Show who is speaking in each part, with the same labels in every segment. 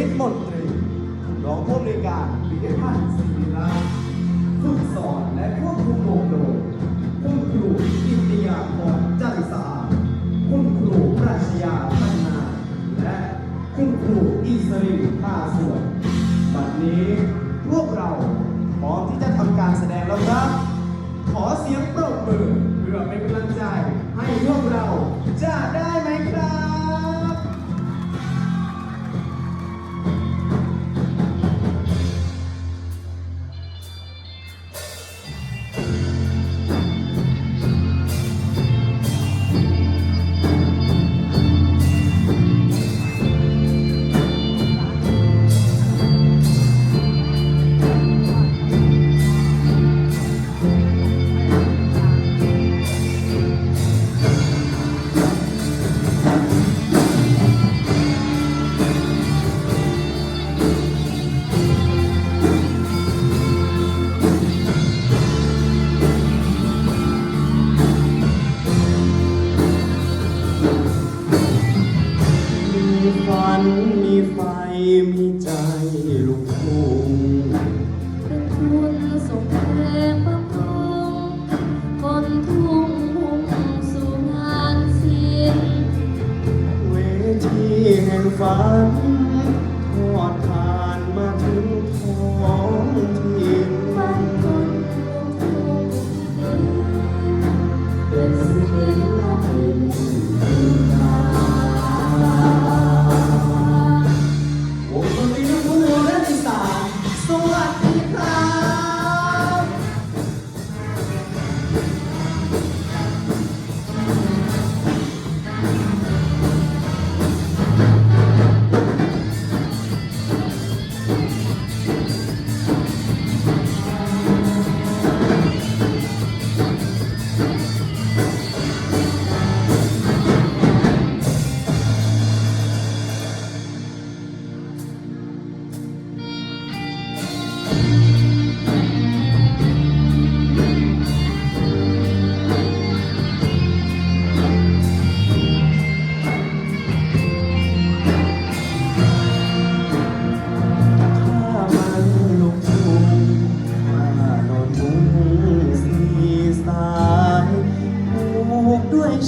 Speaker 1: ฤทธิ์มนตรีรองผู้อำนวยการปิยพันธ์ศรีราฝึกสอนและควบคุมวงโดยคุณครูกิตยาพรจสะอาดคุณครูปรัชญาพัฒนา และคุณครูอิสรินท่าสวนบัดนี้พวกเราพร้อมที่จะทำการแสดงแล้วครับ ขอเสียงปรบมือเพื่อเป็นกำลังใจให้พวกเราจะได้ไหมครับ ฝัน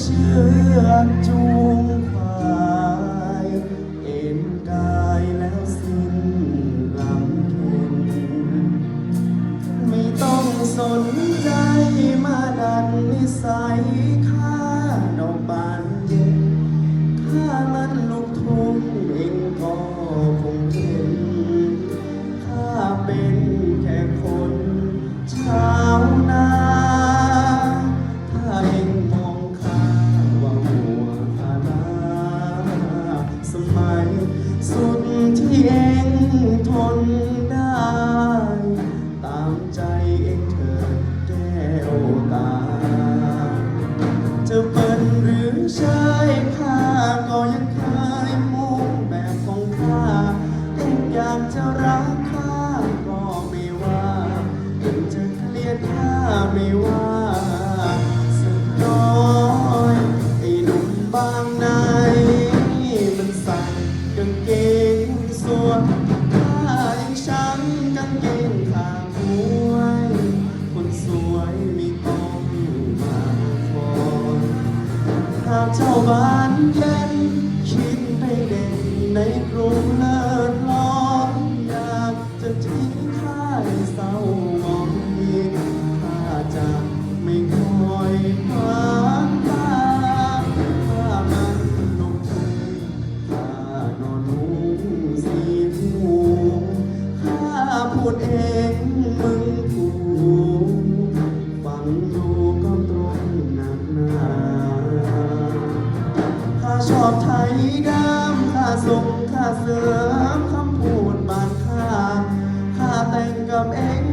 Speaker 2: เชื่
Speaker 1: อจู เลิศล้อมอยากจะทิ้งข้าให้เศร้าหมองยินข้าจะไม่คอยหวานตาถ้ามันลุกทุ่งข้านอนนุ่งสีทูข้าพูดเองมึงถูกฟังดูก็ตรงหนักหนาข้าชอบ
Speaker 2: ไทยดำผ้าทรง ข้าเสริมคำ
Speaker 1: พูดบางข้าข้าแต่
Speaker 2: งกับเอง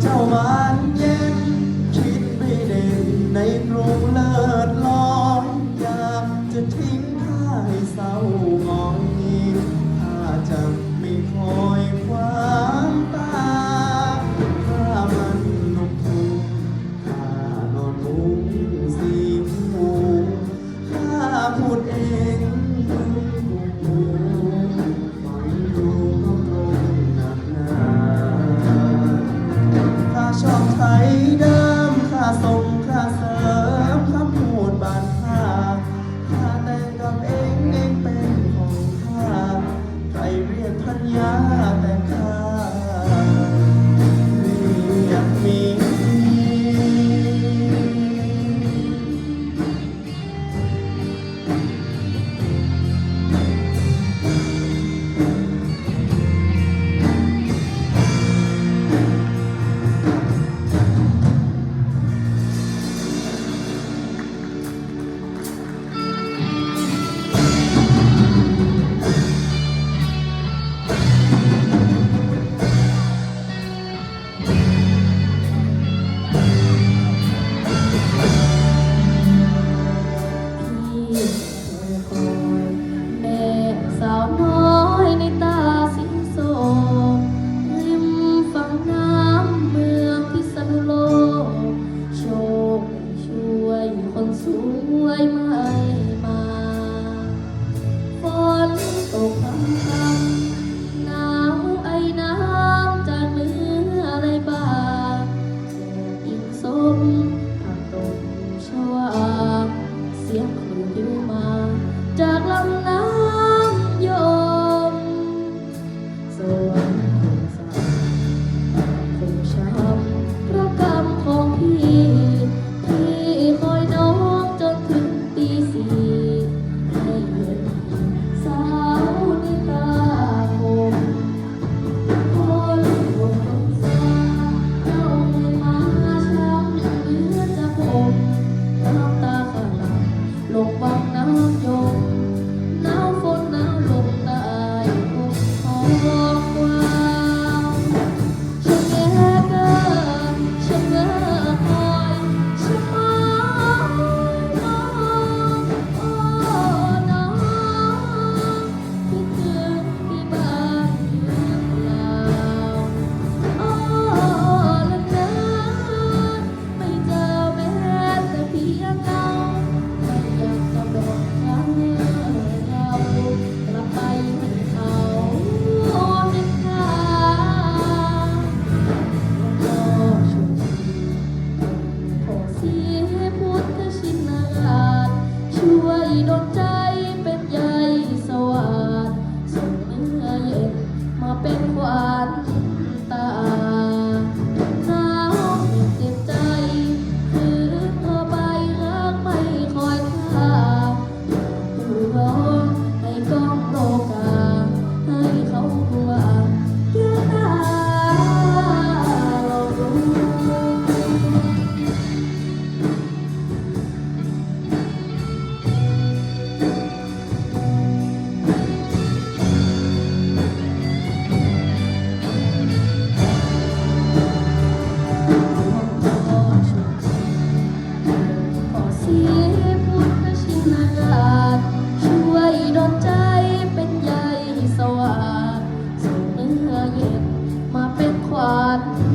Speaker 2: 叫我 Oh. นต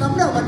Speaker 3: สำหรับวัน